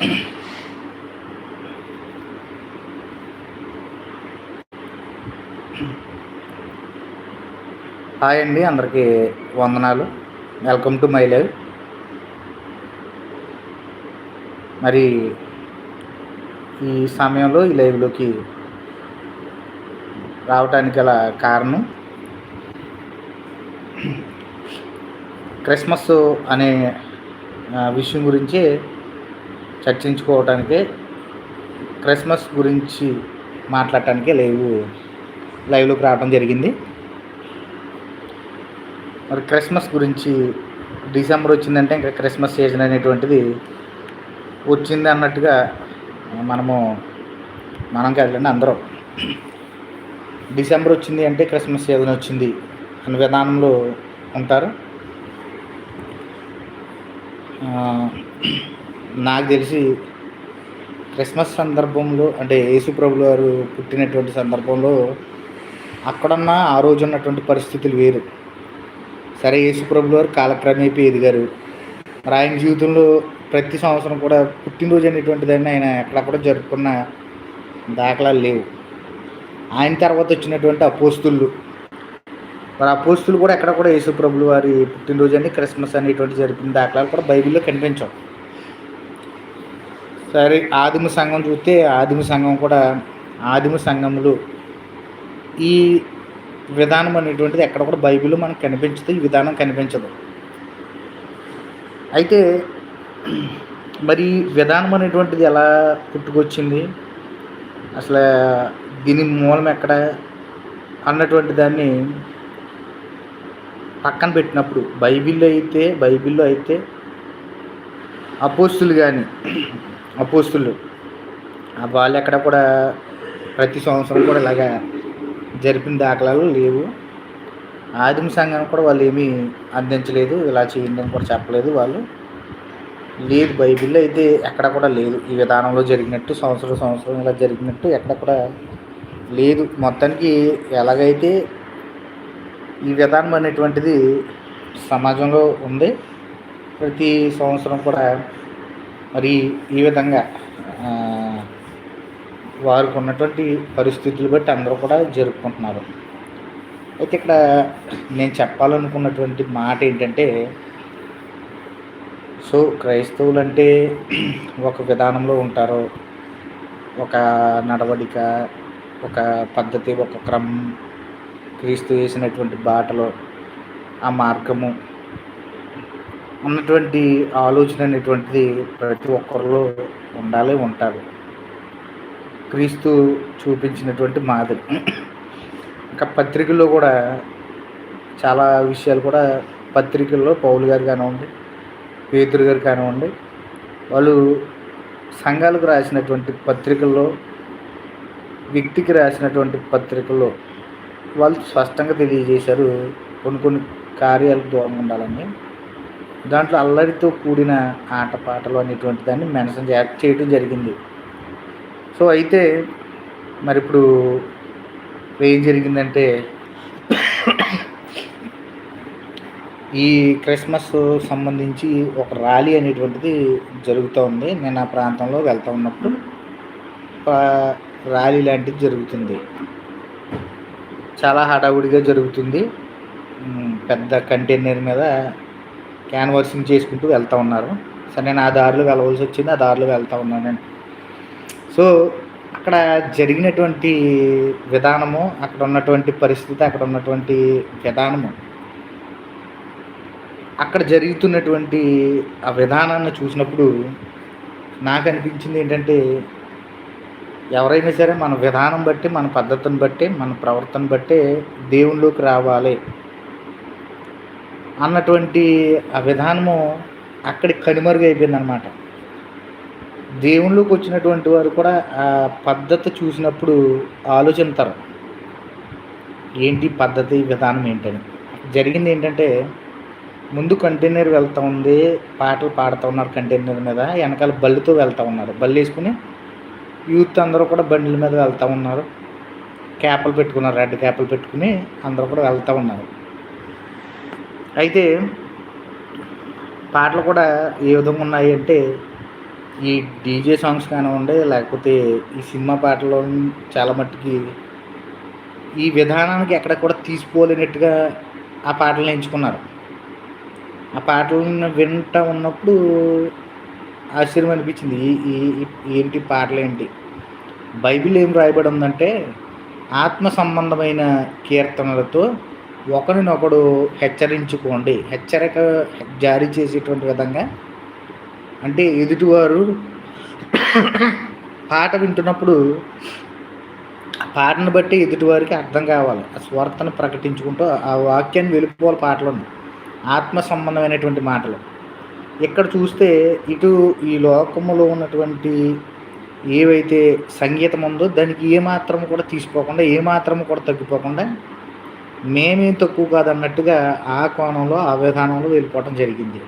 Hi అండి అందరికీ వందనాలు. వెల్కమ్ టు మై లైవ్ మరి ఈ సమయంలో ఈ లైవ్లోకి రావటానికి గల కారణం క్రిస్మస్ అనే విషయం గురించి చర్చించుకోవటానికి క్రిస్మస్ గురించి మాట్లాడటానికి లైవ్. లైవ్లోకి రావడం జరిగింది. మరి క్రిస్మస్ గురించి డిసెంబర్ వచ్చిందంటే ఇంకా క్రిస్మస్ సీజన్ అనేటువంటిది వచ్చింది అన్నట్టుగా మనము మనం కాదండి అందరం. డిసెంబర్ వచ్చింది అంటే క్రిస్మస్ సీజన్ వచ్చింది అనే విధానంలో ఉంటారు. నాకు తెలిసి క్రిస్మస్ సందర్భంలో అంటే యేసుప్రభు గారు పుట్టినటువంటి సందర్భంలో అక్కడున్న ఆ రోజు ఉన్నటువంటి పరిస్థితులు వేరు. సరే యేసుప్రభు గారు కాలక్రమేపీ ఎదిగారు. మరి ఆయన జీవితంలో ప్రతి సంవత్సరం కూడా పుట్టినరోజు అనేటువంటిదాన్ని ఆయన ఎక్కడ కూడా జరుపుకున్న దాఖలాలు లేవు. ఆయన తర్వాత వచ్చినటువంటి అపోస్తులు. మరి అపోస్తులు కూడా ఎక్కడ కూడా యేసుప్రభులు వారి పుట్టినరోజు అని క్రిస్మస్ అనేటువంటి జరిపిన దాఖలాలు కూడా బైబిల్లో కనిపించవు. సరే ఆదిమ సంఘం చూస్తే ఆదిమ సంఘం కూడా ఆదిమ సంఘములు. ఈ విధానం అనేటువంటిది ఎక్కడ కూడా బైబిల్లో మనకు కనిపించదు ఈ విధానం కనిపించదు. అయితే మరి విధానం అనేటువంటిది ఎలా పుట్టుకొచ్చింది? అసలు దీని మూలం ఎక్కడ? అన్నటువంటి దాన్ని పక్కన పెట్టినప్పుడు బైబిల్లో అయితే బైబిల్లో అయితే అపోస్తులు కానీ అపోస్తులు. ఆ వాళ్ళు ఎక్కడ కూడా ప్రతి సంవత్సరం కూడా ఇలాగా జరిపిన దాఖలాలు లేవు. ఆదిమ సంఘానికి కూడా వాళ్ళు ఏమీ అందించలేదు ఇలా చేయండి అని కూడా చెప్పలేదు వాళ్ళు. లేదు బైబిల్లో అయితే ఎక్కడ కూడా లేదు. ఈ విధానంలో జరిగినట్టు సంవత్సరం సంవత్సరం ఇలా జరిగినట్టు ఎక్కడ కూడా లేదు. మొత్తానికి ఎలాగైతే ఈ విధానం అనేటువంటిది సమాజంలో ఉంది ప్రతి సంవత్సరం కూడా మరి ఈ విధంగా వారికి ఉన్నటువంటి పరిస్థితులు బట్టి అందరూ కూడా జరుపుకుంటున్నారు. అయితే ఇక్కడ నేను చెప్పాలనుకున్నటువంటి మాట ఏంటంటే సో క్రైస్తవులు అంటే ఒక విధానంలో ఉంటారు. ఒక నడవడిక ఒక పద్ధతి ఒక క్రమం క్రీస్తు వేసినటువంటి బాటలో ఆ మార్గము ఉన్నటువంటి ఆలోచన అనేటువంటిది ప్రతి ఒక్కరిలో ఉండాలి ఉంటారు క్రీస్తు చూపించినటువంటి మాదిరి. ఇంకా పత్రికల్లో కూడా చాలా విషయాలు కూడా పత్రికల్లో పౌలు గారు కానివ్వండి పేతురు గారు కానివ్వండి వాళ్ళు సంఘాలకు రాసినటువంటి పత్రికల్లో వ్యక్తికి రాసినటువంటి పత్రికల్లో వాళ్ళు స్పష్టంగా తెలియజేశారు. కొన్ని కొన్ని కార్యాలకు దూరంగా ఉండాలని. దాంట్లో అల్లరితో కూడిన ఆటపాటలు అనేటువంటి దాన్ని మెన్షన్ చే చేయడం జరిగింది. సో అయితే మరి ఇప్పుడు ఏం జరిగిందంటే ఈ క్రిస్మస్ సంబంధించి ఒక ర్యాలీ అనేటువంటిది జరుగుతూ ఉంది. నేను ఆ ప్రాంతంలో వెళ్తూ ఉన్నప్పుడు ర్యాలీ లాంటిది జరుగుతుంది. చాలా హడావుడిగా జరుగుతుంది. పెద్ద కంటైనర్ మీద క్యాన్వర్సింగ్ చేసుకుంటూ వెళ్తూ ఉన్నారు. సరే నేను ఆ దారిలో వెళ్ళవలసి వచ్చింది ఆ దారిలో వెళ్తూ ఉన్నాను నేను. సో అక్కడ జరిగినటువంటి విధానము అక్కడ ఉన్నటువంటి పరిస్థితి అక్కడ ఉన్నటువంటి విధానము అక్కడ జరుగుతున్నటువంటి ఆ విధానాన్ని చూసినప్పుడు నాకు అనిపించింది ఏంటంటే ఎవరైనా సరే మన విధానం బట్టి మన పద్ధతిని బట్టి మన ప్రవర్తన బట్టి దేవుళ్ళలోకి రావాలి. అన్నటువంటి ఆ విధానము అక్కడి కనుమరుగైపోయింది అనమాట దేవుళ్ళకి వచ్చినటువంటి వారు కూడా ఆ పద్ధతి చూసినప్పుడు ఆలోచిస్తారు ఏంటి పద్ధతి విధానం ఏంటని. జరిగింది ఏంటంటే ముందు కంటైనర్ వెళ్తూ ఉంది పాటలు పాడుతూ ఉన్నారు కంటైనర్ మీద వెనకాల బళ్ళుతో వెళ్తూ ఉన్నారు. బళ్ళు వేసుకుని యూత్ అందరూ కూడా బండ్ల మీద వెళ్తూ ఉన్నారు. క్యాపలు పెట్టుకున్నారు రెడ్ క్యాపలు పెట్టుకుని అందరూ కూడా వెళ్తూ ఉన్నారు. అయితే పాటలు కూడా ఏ విధంగా ఉన్నాయి అంటే ఈ డీజే సాంగ్స్ కానివ్వండి లేకపోతే ఈ సినిమా పాటలు చాలా మట్టుకి ఈ విధానానికి ఎక్కడ కూడా తీసుకోలేనట్టుగా ఆ పాటలను ఎంచుకున్నారు. ఆ పాటలను వింటూ ఉన్నప్పుడు ఆశ్చర్యం అనిపించింది. ఈ ఏంటి పాటలు ఏంటి? బైబిల్ ఏం రాయబడి ఉందంటే ఆత్మ సంబంధమైన కీర్తనలతో ఒకరినొకడు హెచ్చరించుకోండి. హెచ్చరిక జారీ చేసేటువంటి విధంగా అంటే ఎదుటివారు పాట వింటున్నప్పుడు పాటను బట్టి ఎదుటివారికి అర్థం కావాలి. ఆ స్వార్థను ప్రకటించుకుంటూ ఆ వాక్యాన్ని వెలుపుకోవాలి పాటలు ఆత్మ సంబంధమైనటువంటి మాటలు. ఇక్కడ చూస్తే ఇటు ఈ లోకములో ఉన్నటువంటి ఏవైతే సంగీతం ఉందో దానికి ఏమాత్రం కూడా తీసుకోకుండా ఏమాత్రం కూడా తగ్గిపోకుండా మేమేం తక్కువ కాదన్నట్టుగా ఆ కోణంలో ఆ విధానంలో వెళ్ళిపోవటం జరిగింది.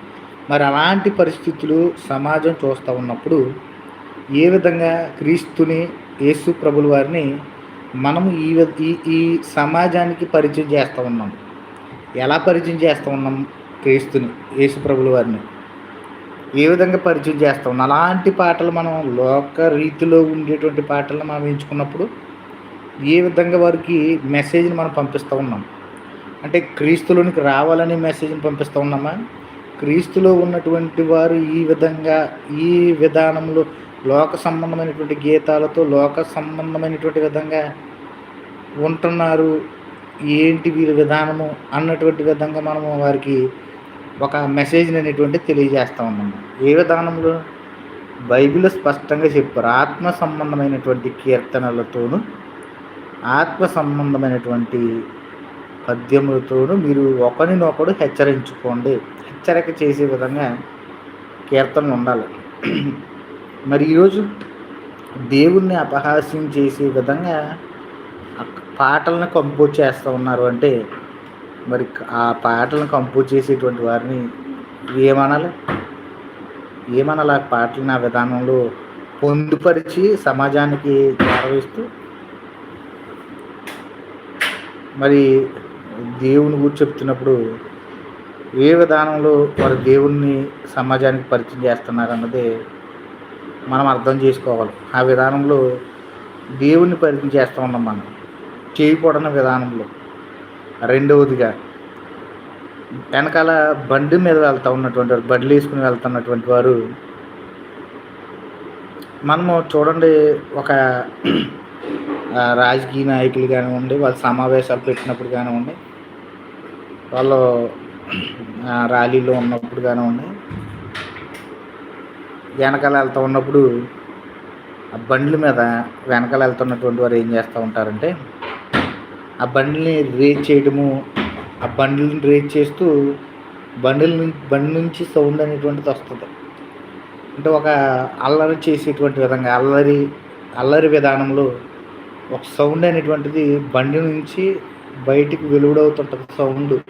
మరి అలాంటి పరిస్థితులు సమాజం చూస్తూ ఉన్నప్పుడు ఏ విధంగా క్రీస్తుని యేసు ప్రభుల వారిని మనం ఈ ఈ సమాజానికి పరిచయం చేస్తూ ఉన్నాం? ఎలా పరిచయం చేస్తూ ఉన్నాం క్రీస్తుని యేసు ప్రభుల వారిని? ఏ విధంగా పరిచయం చేస్తూ ఉన్నాం? అలాంటి పాటలు మనం లోక రీతిలో ఉండేటువంటి పాటలు మనం ఎంచుకున్నప్పుడు ఏ విధంగా వారికి మెసేజ్ని మనం పంపిస్తూ ఉన్నాం? అంటే క్రీస్తులోనికి రావాలనే మెసేజ్ని పంపిస్తూ ఉన్నామా? క్రీస్తులో ఉన్నటువంటి వారు ఈ విధంగా ఈ విధానంలో లోక సంబంధమైనటువంటి గీతాలతో లోక సంబంధమైనటువంటి విధంగా ఉంటున్నారు. ఏంటి వీరి విధానము అన్నటువంటి విధంగా మనము వారికి ఒక మెసేజ్ అనేటువంటి తెలియజేస్తూ ఉన్నాము ఏ విధానంలో? బైబిల్ స్పష్టంగా చెప్పారు. ఆత్మ సంబంధమైనటువంటి కీర్తనలతోనూ ఆత్మ సంబంధమైనటువంటి పద్యములతోనూ మీరు ఒకరినొకడు హెచ్చరించుకోండి. హెచ్చరిక చేసే విధంగా కీర్తనలు ఉండాలి. మరి ఈరోజు దేవుణ్ణి అపహాస్యం చేసే విధంగా పాటలను కంపోజ్ చేస్తూ ఉన్నారు అంటే మరి ఆ పాటలను కంపోజ్ చేసేటువంటి వారిని ఏమనాలి? ఏమనాలి ఆ పాటలను? ఆ విధానంలో పొందుపరిచి సమాజానికి చేరవేస్తూ మరి దేవుని గురించి చెప్తున్నప్పుడు ఏ విధానంలో వారు దేవుణ్ణి సమాజానికి పరిచయం చేస్తున్నారు అన్నది మనం అర్థం చేసుకోవాలి. ఆ విధానంలో దేవుణ్ణి పరిచయం చేస్తూ ఉన్నాం మనం. చేయకూడని విధానంలో. రెండవదిగా వెనకాల బండి మీద వెళ్తూ ఉన్నటువంటి వారు బండ్లు వేసుకుని వెళ్తున్నటువంటి వారు మనము చూడండి ఒక రాజకీయ నాయకులు కానివ్వండి వాళ్ళు సమావేశాలు పెట్టినప్పుడు కానివ్వండి వాళ్ళు ర్యాలీలో ఉన్నప్పుడు కానివ్వండి వెనకాల వెళ్తూ ఉన్నప్పుడు ఆ బండ్ల మీద వెనకాల వెళ్తున్నటువంటి వారు ఏం చేస్తూ ఉంటారంటే ఆ బండిని రేజ్ చేయడము ఆ బండిని రేజ్ చేస్తూ బండిల నుంచి బండి నుంచి సౌండ్ అనేటువంటిది వస్తుంది. అంటే ఒక అల్లరి చేసేటువంటి విధంగా అల్లరి అల్లరి విధానంలో ఒక సౌండ్ అనేటువంటిది బండి నుంచి బయటికి వెలువడవుతుంటుంది సౌండ్.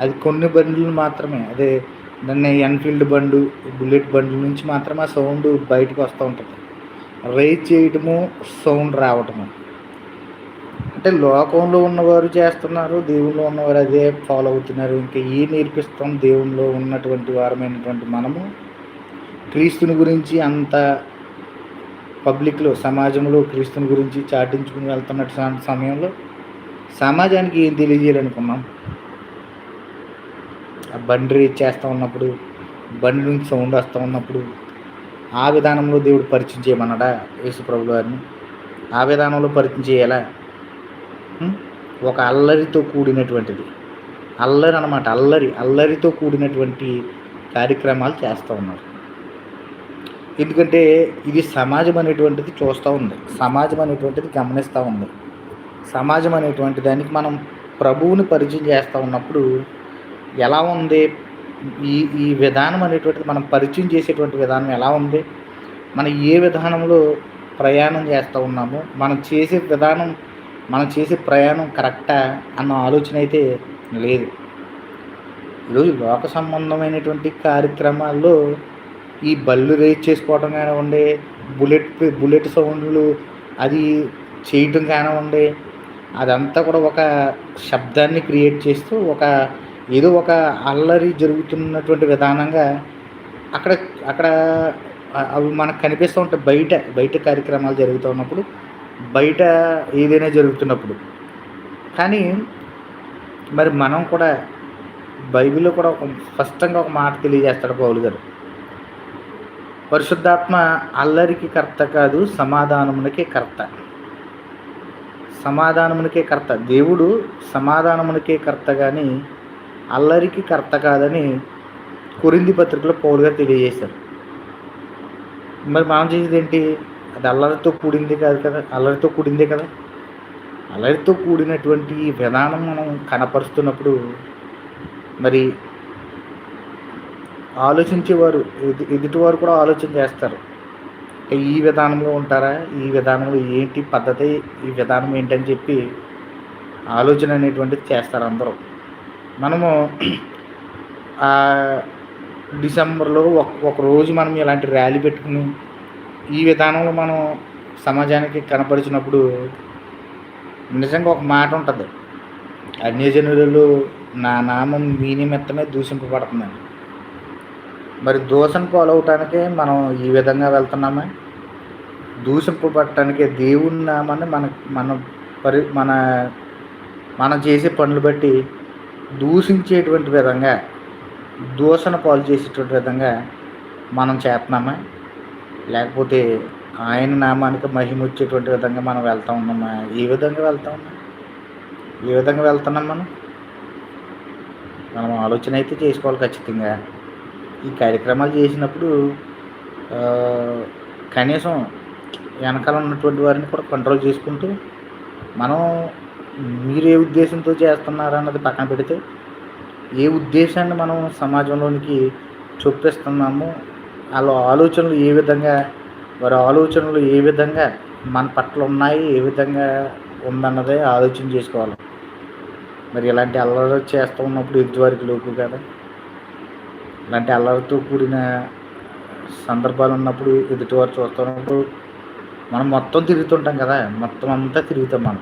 అది కొన్ని బండ్లు మాత్రమే. అదే దాన్ని ఎన్ఫీల్డ్ బండు బుల్లెట్ బండ్ల నుంచి మాత్రమే ఆ సౌండ్ బయటకు వస్తూ ఉంటుంది. రైజ్ చేయటము సౌండ్ రావటము. అంటే లోకంలో ఉన్నవారు చేస్తున్నారు దేవుల్లో ఉన్నవారు అదే ఫాలో అవుతున్నారు. ఇంకా ఏ నేర్పిస్తాం దేవుల్లో ఉన్నటువంటి వారమైనటువంటి మనము. క్రీస్తుని గురించి అంత పబ్లిక్లో సమాజంలో క్రీస్తుని గురించి చాటించుకుని వెళ్తున్నటువంటి సమయంలో సమాజానికి ఏం తెలియజేయాలనుకున్నాం? ఆ బండి రీచ్ చేస్తూ ఉన్నప్పుడు బండి నుంచి సౌండ్ వస్తూ ఉన్నప్పుడు ఆ విధానంలో దేవుడు పరిచయం చేయమన్నాడా యేసుప్రభు గారిని? ఆ విధానంలో పరిచయం చేయాలా? ఒక అల్లరితో కూడినటువంటిది. అల్లరి అనమాట అల్లరి. అల్లరితో కూడినటువంటి కార్యక్రమాలు చేస్తూ ఉన్నారు. ఎందుకంటే ఇది సమాజం అనేటువంటిది చూస్తూ ఉంది. సమాజం అనేటువంటిది గమనిస్తూ ఉంది. సమాజం అనేటువంటి దానికి మనం ప్రభువుని పరిచయం చేస్తూ ఉన్నప్పుడు ఎలా ఉంది? ఈ ఈ విధానం అనేటువంటిది మనం పరిచయం చేసేటువంటి విధానం ఎలా ఉంది? మనం ఏ విధానంలో ప్రయాణం చేస్తూ ఉన్నాము? మనం చేసే విధానం మనం చేసే ప్రయాణం కరెక్టా? అన్న ఆలోచన అయితే లేదు. ఈరోజు లోక సంబంధమైనటువంటి కార్యక్రమాల్లో ఈ బళ్ళు రేజ్ చేసుకోవటం కానివ్వండి బుల్లెట్ బుల్లెట్ సౌండ్లు అది చేయటం కానివ్వండి అదంతా కూడా ఒక శబ్దాన్ని క్రియేట్ చేస్తూ ఒక ఏదో ఒక అల్లరి జరుగుతున్నటువంటి విధానంగా అక్కడ అక్కడ అవి మనకు కనిపిస్తూ ఉంటాయి బయట బయట కార్యక్రమాలు జరుగుతూ ఉన్నప్పుడు బయట ఏదైనా జరుగుతున్నప్పుడు. కానీ మరి మనం కూడా బైబిల్లో కూడా ఒక స్పష్టంగా ఒక మాట తెలియజేస్తాడు పౌలు గారు. పరిశుద్ధాత్మ అల్లరికి కర్త కాదు సమాధానమునకే కర్త. సమాధానమునకే కర్త. దేవుడు సమాధానమునకే కర్త కానీ అల్లరికి కర్త కాదని కొరింది పత్రికలో పౌరుగా తెలియజేశారు. మరి మనం చేసేది ఏంటి? అది అల్లరితో కూడింది కాదు కదా? అల్లరితో కూడిందే కదా? అల్లరితో కూడినటువంటి విధానం మనం కనపరుస్తున్నప్పుడు మరి ఆలోచించేవారు ఎదు ఎదుటివారు కూడా ఆలోచన చేస్తారు. ఈ విధానంలో ఉంటారా? ఈ విధానంలో ఏంటి పద్ధతి? ఈ విధానం ఏంటని చెప్పి ఆలోచన అనేటువంటిది చేస్తారు అందరూ. మనము డిసెంబర్లో ఒక ఒక రోజు మనం ఇలాంటి ర్యాలీ పెట్టుకుని ఈ విధానంలో మనం సమాజానికి కనపరిచినప్పుడు నిజంగా ఒక మాట ఉంటుంది. అన్యజనులు నా నామం మీ నిమిత్తమే దూషింపబడుతుందని మరి దోషం పాలవటానికే మనం ఈ విధంగా వెళ్తున్నామా? దూషింపబట్టడానికి దేవుని నామాన్ని మన మన పరి మన మనం చేసే పనులు బట్టి దూషించేటువంటి విధంగా దూషణ పాలు చేసేటువంటి విధంగా మనం చేస్తున్నామా? లేకపోతే ఆయన నామానికి మహిమ వచ్చేటువంటి విధంగా మనం వెళ్తా ఉన్నామా? ఏ విధంగా వెళ్తా ఉన్నాం ఏ విధంగా వెళ్తున్నాం మనం? మనం ఆలోచన అయితే చేసుకోవాలి ఖచ్చితంగా. ఈ కార్యక్రమాలు చేసినప్పుడు కనీసం వెనకాల ఉన్నటువంటి వారిని కూడా కంట్రోల్ చేసుకుంటూ మనం మీరు ఏ ఉద్దేశంతో చేస్తున్నారు అన్నది పక్కన పెడితే ఏ ఉద్దేశాన్ని మనం సమాజంలోనికి చొప్పిస్తున్నాము వాళ్ళ ఆలోచనలు ఏ విధంగా వారి ఆలోచనలు ఏ విధంగా మన పట్ల ఉన్నాయి ఏ విధంగా ఉందన్నదే ఆలోచన చేసుకోవాలి. మరి ఇలాంటి అల్లరి చేస్తూ ఉన్నప్పుడు ఎదుటివారికి లోపు కదా. ఇలాంటి అల్లరితో కూడిన సందర్భాలు ఉన్నప్పుడు ఎదుటివారు చూస్తున్నప్పుడు మనం మొత్తం తిరుగుతుంటాం కదా. మొత్తం అంతా తిరుగుతాం మనం.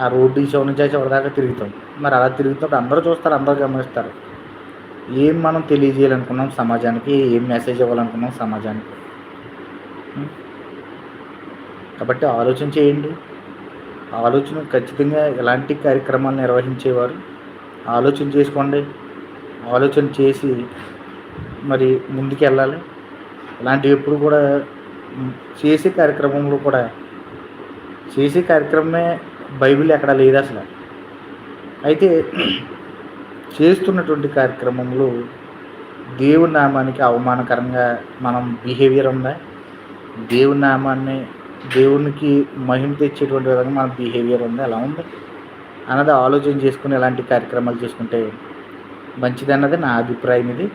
ఆ రోడ్డు చివరి నుంచి చివరి దాకా తిరుగుతాం. మరి అలా తిరుగుతున్నప్పుడు అందరూ చూస్తారు అందరూ గమనిస్తారు. ఏం మనం తెలియజేయాలనుకున్నాం సమాజానికి ఏం మెసేజ్ ఇవ్వాలనుకున్నాం సమాజానికి? కాబట్టి ఆలోచన చేయండి. ఆలోచన ఖచ్చితంగా ఎలాంటి కార్యక్రమాలు నిర్వహించేవారు? ఆలోచన చేసుకోండి. ఆలోచన చేసి మరి ముందుకు వెళ్ళాలి ఇలాంటివి ఎప్పుడు కూడా చేసే కార్యక్రమంలో కూడా చేసే కార్యక్రమమే బైబిల్ ఎక్కడ లేదు అసలు. అయితే చేస్తున్నటువంటి కార్యక్రమంలో దేవుని నామానికి అవమానకరంగా మనం బిహేవియర్ ఉందా? దేవుని నామాన్ని దేవునికి మహిమ తెచ్చేటువంటి విధంగా మన బిహేవియర్ ఉంది? ఎలా ఉంది? అన్నది ఆలోచన చేసుకుని ఎలాంటి కార్యక్రమాలు చేసుకుంటే మంచిదన్నది నా అభిప్రాయం ఇది.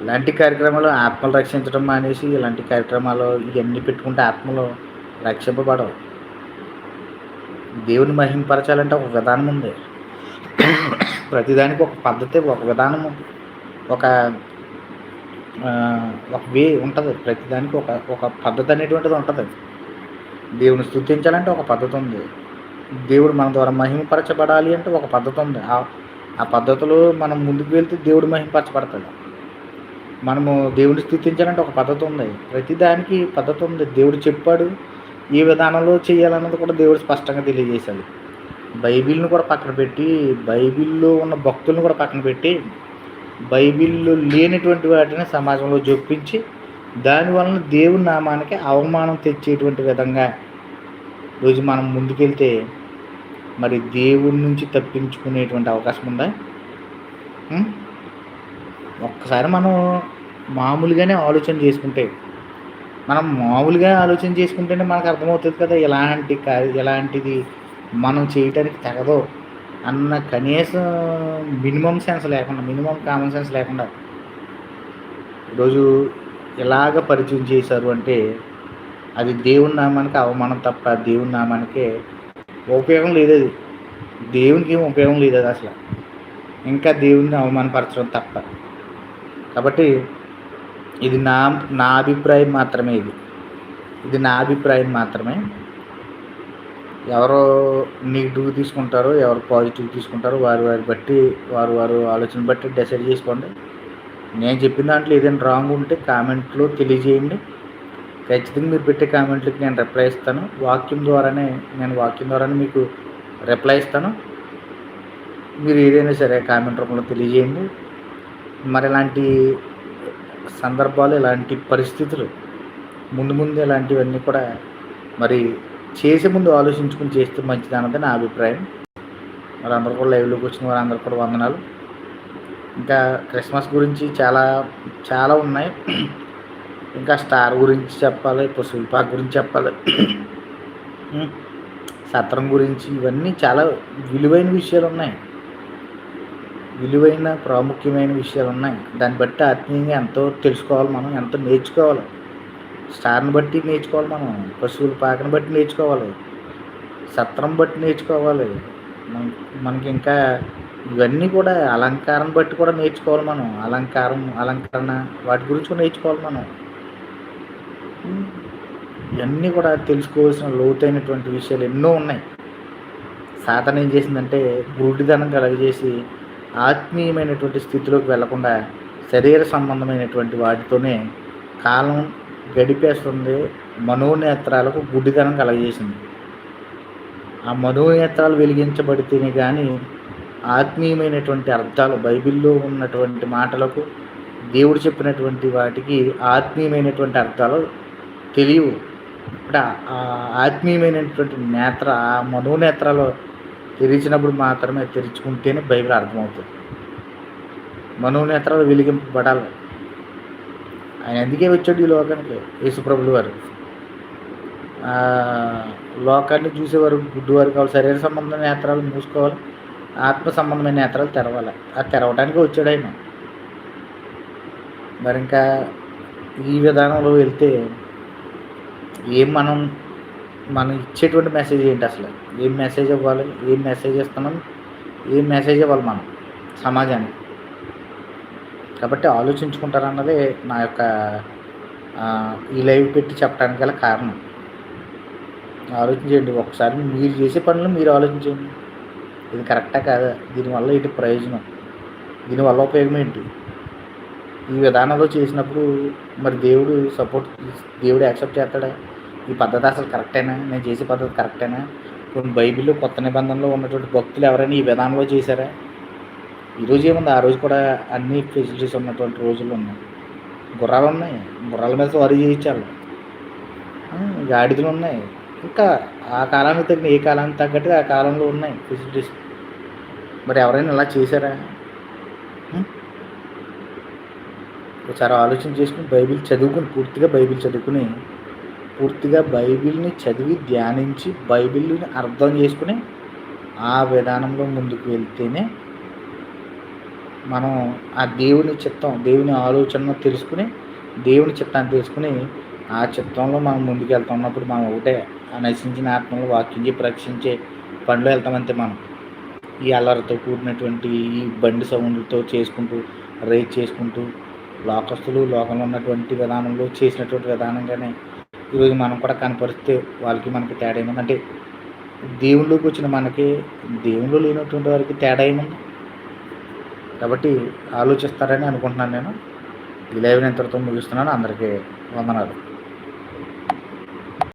ఇలాంటి కార్యక్రమాలు ఆత్మలు రక్షించడం మానేసి ఇలాంటి కార్యక్రమాలు ఇవన్నీ పెట్టుకుంటే ఆత్మలు రక్షింపబడవు. దేవుని మహింపరచాలంటే ఒక విధానం ఉంది. ప్రతిదానికి ఒక పద్ధతి ఒక విధానం ఒక ఒక వే ఉంటుంది. ప్రతిదానికి ఒక ఒక పద్ధతి అనేటువంటిది ఉంటుంది. దేవుని స్థుతించాలంటే ఒక పద్ధతి ఉంది. దేవుడు మన ద్వారా మహిమపరచబడాలి అంటే ఒక పద్ధతి ఉంది. ఆ పద్ధతిలో మనం ముందుకు వెళ్తే దేవుడు మహింపరచబడతాడు. మనము దేవుడిని స్థుతించాలంటే ఒక పద్ధతి ఉంది. ప్రతిదానికి పద్ధతి ఉంది. దేవుడు చెప్పాడు ఏ విధానంలో చేయాలన్నది కూడా దేవుడు స్పష్టంగా తెలియజేశాడు. బైబిల్ను కూడా పక్కన పెట్టి బైబిల్లో ఉన్న భక్తులను కూడా పక్కన పెట్టి బైబిల్లో లేనటువంటి వాటిని సమాజంలో జొప్పించి దానివలన దేవుని నామానికి అవమానం తెచ్చేటువంటి విధంగా రోజు మనం ముందుకెళ్తే మరి దేవుడి నుంచి తప్పించుకునేటువంటి అవకాశం ఉందా? ఒక్కసారి మనం మామూలుగానే ఆలోచన చేసుకుంటే మనం మామూలుగా ఆలోచన చేసుకుంటేనే మనకు అర్థమవుతుంది కదా ఎలాంటి ఎలాంటిది మనం చేయటానికి తగదో అన్న కనీసం మినిమం సెన్స్ లేకుండా మినిమం కామన్ సెన్స్ లేకుండా ఈరోజు ఎలాగ పరిచయం చేశారు అంటే అది దేవుని నామానికి అవమానం తప్ప దేవుని నామానికే ఉపయోగం లేదు అది. దేవునికి ఏం ఉపయోగం లేదు అది అసలు. ఇంకా దేవుడిని అవమానపరచడం తప్ప. కాబట్టి ఇది నా నా అభిప్రాయం మాత్రమే ఇది. ఇది నా అభిప్రాయం మాత్రమే. ఎవరో నెగిటివ్ తీసుకుంటారో ఎవరు పాజిటివ్ తీసుకుంటారో వారి వారి బట్టి వారు వారు ఆలోచన బట్టి డిసైడ్ చేసుకోండి. నేను చెప్పిన దాంట్లో ఏదైనా రాంగ్ ఉంటే కామెంట్లో తెలియజేయండి. ఖచ్చితంగా మీరు పెట్టే కామెంట్లకి నేను రిప్లై ఇస్తాను. వాక్యం ద్వారానే నేను వాక్యం ద్వారానే మీకు రిప్లై ఇస్తాను. మీరు ఏదైనా సరే కామెంట్ రూపంలో తెలియజేయండి. మరి ఇలాంటి సందర్భాలు ఇలాంటి పరిస్థితులు ముందు ముందు ఇలాంటివన్నీ కూడా మరి చేసే ముందు ఆలోచించుకుని చేస్తే మంచిది అన్నది నా అభిప్రాయం. మరి అందరూ కూడా లైవ్లోకి వచ్చిన వారు అందరూ కూడా వందనాలు. ఇంకా క్రిస్మస్ గురించి చాలా చాలా ఉన్నాయి. ఇంకా స్టార్ గురించి చెప్పాలి పాక్ గురించి చెప్పాలి. సత్రం గురించి ఇవన్నీ చాలా విలువైన విషయాలు ఉన్నాయి. విలువైన ప్రాముఖ్యమైన విషయాలు ఉన్నాయి. దాన్ని బట్టి ఆత్మీయంగా ఎంతో తెలుసుకోవాలి మనం ఎంతో నేర్చుకోవాలి. స్టార్ని బట్టి నేర్చుకోవాలి మనం పశువుల పాకను బట్టి నేర్చుకోవాలి. సత్రం బట్టి నేర్చుకోవాలి. మనకి ఇంకా ఇవన్నీ కూడా అలంకారం బట్టి కూడా నేర్చుకోవాలి మనం. అలంకారం అలంకరణ వాటి గురించి కూడా నేర్చుకోవాలి మనం. ఇవన్నీ కూడా తెలుసుకోవాల్సిన లోతైనటువంటి విషయాలు ఎన్నో ఉన్నాయి. సాధన ఏం చేసిందంటే గురుడిదనం కలగజేసి ఆత్మీయమైనటువంటి స్థితిలోకి వెళ్ళకుండా శరీర సంబంధమైనటువంటి వాటితోనే కాలం గడిపేస్తుంది. మనోనేత్రాలకు గుడ్డిదనం కలగజేసింది. ఆ మనోనేత్రాలు వెలిగించబడితేనే కానీ ఆత్మీయమైనటువంటి అర్థాలు బైబిల్లో ఉన్నటువంటి మాటలకు దేవుడు చెప్పినటువంటి వాటికి ఆత్మీయమైనటువంటి అర్థాలు తెలియవు. అంటే ఆత్మీయమైనటువంటి నేత్ర ఆ మనోనేత్రాలు తెరిచినప్పుడు మాత్రమే తెరుచుకుంటేనే బైబిల్ అర్థమవుతుంది. మనోనేత్రాలు వెలిగింపబడాలి. ఆయన ఎందుకే వచ్చాడు ఈ లోకానికి యేసుప్రభులు వారు. లోకాన్ని చూసేవారు గుడ్డివారు కావాలి శరీర సంబంధమైన నేత్రాలు మూసుకోవాలి ఆత్మ సంబంధమైన నేత్రాలు తెరవాలి. అది తెరవడానికి వచ్చాడు ఆయన. మరి ఇంకా ఈ విధానంలో వెళ్తే ఏం మనం మనం ఇచ్చేటువంటి మెసేజ్ ఏంటి అసలు? ఏం మెసేజ్ ఇవ్వాలి? ఏం మెసేజ్ ఇస్తున్నాం? ఏం మెసేజ్ ఇవ్వాలి మనం సమాజానికి? కాబట్టి ఆలోచించుకుంటారన్నదే నా యొక్క ఈ లైవ్ పెట్టి చెప్పడానికి గల కారణం. ఆలోచించండి ఒకసారి మీరు చేసే పనులు మీరు ఆలోచించండి ఇది కరెక్టా కాదా? దీనివల్ల ఇటు ప్రయోజనం? దీనివల్ల ఉపయోగం ఏంటి? ఈ విధానంలో చేసినప్పుడు మరి దేవుడు సపోర్ట్ దేవుడు యాక్సెప్ట్ చేస్తాడా? ఈ పద్ధతి అసలు కరెక్టేనా? నేను చేసే పద్ధతి కరెక్టేనా? కొన్ని బైబిల్లో కొత్త నిబంధనలో ఉన్నటువంటి భక్తులు ఎవరైనా ఈ విధానంలో చేశారా? ఈరోజు ఏముంది? ఆ రోజు కూడా అన్ని ఫెసిలిటీస్ ఉన్నటువంటి రోజులు ఉన్నాయి. గుర్రాలు ఉన్నాయి. గుర్రాల మీద సవారీ చేయించాలి. గాడిదలు ఉన్నాయి. ఇంకా ఆ కాలానికి తగిన ఏ కాలానికి తగ్గట్టుగా ఆ కాలంలో ఉన్నాయి ఫెసిలిటీస్. మరి ఎవరైనా ఇలా చేశారా? ఒకసారి ఆలోచన చేసుకుని బైబిల్ చదువుకుని పూర్తిగా బైబిల్ చదువుకుని పూర్తిగా బైబిల్ని చదివి ధ్యానించి బైబిల్ని అర్థం చేసుకుని ఆ విధానంలో ముందుకు వెళ్తేనే మనం ఆ దేవుని చిత్తం దేవుని ఆలోచనను తెలుసుకుని దేవుని చిత్తాన్ని తెలుసుకుని ఆ చిత్తంలో మనం ముందుకు వెళ్తున్నప్పుడు మనం ఒకటే ఆ నశించిన ఆత్మలు వాకించి ప్రక్షించే పనిలో వెళ్తామంతే మనం. ఈ అల్లరితో కూడినటువంటి ఈ బండి సౌండ్లతో చేసుకుంటూ రేట్ చేసుకుంటూ లోకస్తులు లోకంలో ఉన్నటువంటి విధానంలో చేసినటువంటి విధానంగానే ఈరోజు మనం కూడా కనపరిస్తే వాళ్ళకి మనకి తేడా ఏముంది? అంటే దేవుళ్ళకి వచ్చిన మనకి దేవుళ్ళు లేనటువంటి వారికి తేడా ఏముంది? కాబట్టి ఆలోచిస్తారని అనుకుంటున్నాను నేను. ఈ లైవ్ ఇంతటితో ముగిస్తున్నాను. అందరికీ వందనాలు.